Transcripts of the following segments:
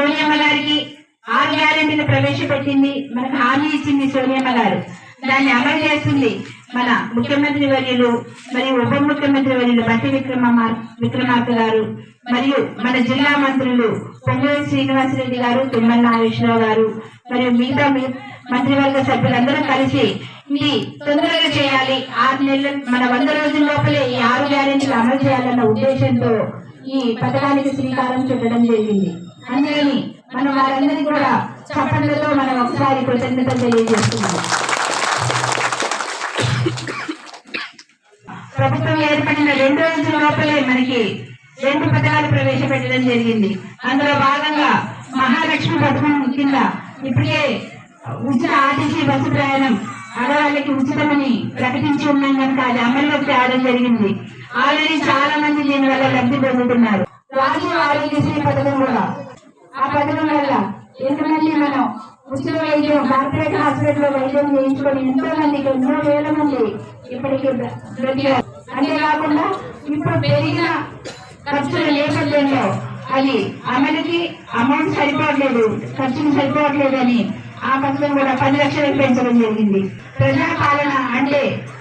సోనియమ్మ గారికి ఆరు గ్యారెంటీని ప్రవేశపెట్టింది మనకు హామీ ఇచ్చింది సోనియమ్మ గారు. దాన్ని అమలు చేస్తుంది మన ముఖ్యమంత్రి వర్యులు మరియు ఉప ముఖ్యమంత్రి వర్యులు బట్టి విక్రమ విక్రమార్క గారు మరియు మన జిల్లా మంత్రులు పొంగూరు శ్రీనివాసరెడ్డి గారు తుమ్మల నాగేశ్వరరావు గారు మరియు మిగతా మంత్రివర్గ సభ్యులందరూ కలిసి ఇది తొందరగా చేయాలి. ఆరు నెలలు మన వంద రోజుల లోపలే ఈ ఆరు గ్యారెంటీలు అమలు చేయాలన్న ఉద్దేశంతో ఈ పథకానికి శ్రీకారం చుట్టడం జరిగింది. అందుకని మనం వారందరినీ కూడా చప్పట్లతో మనం ఒకసారి కృతజ్ఞత తెలియజేస్తున్నాం. ప్రభుత్వం ఏర్పడిన రెండు రోజుల లోపలే మనకి రెండు పథకాలు ప్రవేశపెట్టడం జరిగింది. అందులో భాగంగా మహాలక్ష్మి పథకం కింద ఇప్పటికే ఉచిత ఆర్టీసీ బస్సు ప్రయాణం ఆడవాళ్ళకి ఉచితమని ప్రకటించి ఉన్నాం కనుక అది అమల్లోకి రావడం జరిగింది. ఆల్రెడీ చాలా మంది దీని వల్ల లబ్ధి పొందుతున్నారు. రాజీవ్ ఆరోగ్యశ్రీ పథకం కూడా ఆ పథకం వల్ల ఎంతమంది మనం ఉచిత వైద్యం కార్పొరేట్ హాస్పిటల్లో వైద్యం చేయించుకొని ఎంతో మందికి ఎన్నో వేల మంది ఇప్పటికీ బ్ర- బ్రతికారు అంతేకాకుండా ఇప్పుడు పెరిగిన ఖర్చుల నేపథ్యంలో అది అమలుకి అమౌంట్ సరిపోవట్లేదు ఖర్చులు సరిపోవట్లేదని ఆ పథకం కూడా పది లక్షలకు పెంచడం జరిగింది. ప్రజా పాలన అంటే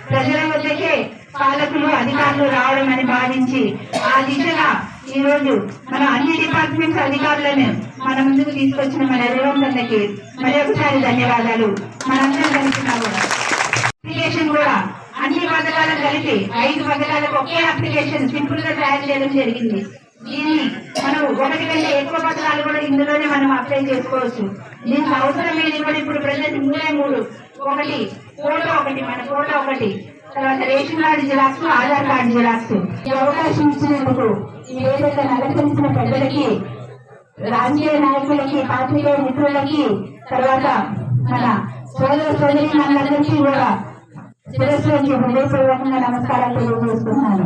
ప్రజల వద్దకే పాలకులు అధికారులు రావడం అని భావించి ఆ దిశగా ఈ రోజు మన అన్ని డిపార్ట్మెంట్స్ అధికారులను మన ముందుకు తీసుకొచ్చిన మన రేవంతన్నకి మరి ఒకసారి ధన్యవాదాలు. మనందరం కలిసినా కూడా అప్లికేషన్ కూడా అన్ని పథకాలకు కలిపి ఐదు పథకాలకు ఒకే అప్లికేషన్ సింపుల్గా తయారు చేయడం జరిగింది. దీన్ని మనం ఒకటి కంటే ఎక్కువ పథకాలు కూడా ఇందులోనే మనం అప్లై చేసుకోవచ్చు. దీనికి అవసరమైనది కూడా ఇప్పుడు ప్రజెంట్ మూడే మూడు. ఒకటి ఫోటో ఒకటి మన ఫోటో ఒకటి. తర్వాత ration card xerox Aadhaar card xerox. ఈ అవకాశం ఇచ్చినందుకు ఏదైతే అలంకరించిన పెద్దలకి రాజకీయ నాయకులకి పార్టీ మిత్రులకి తర్వాత మన సోదర సోదరి మనందరికీ కూడా శిరస్సు నుంచి హృదయపూర్వకంగా నమస్కారాలు తెలియజేస్తున్నాను.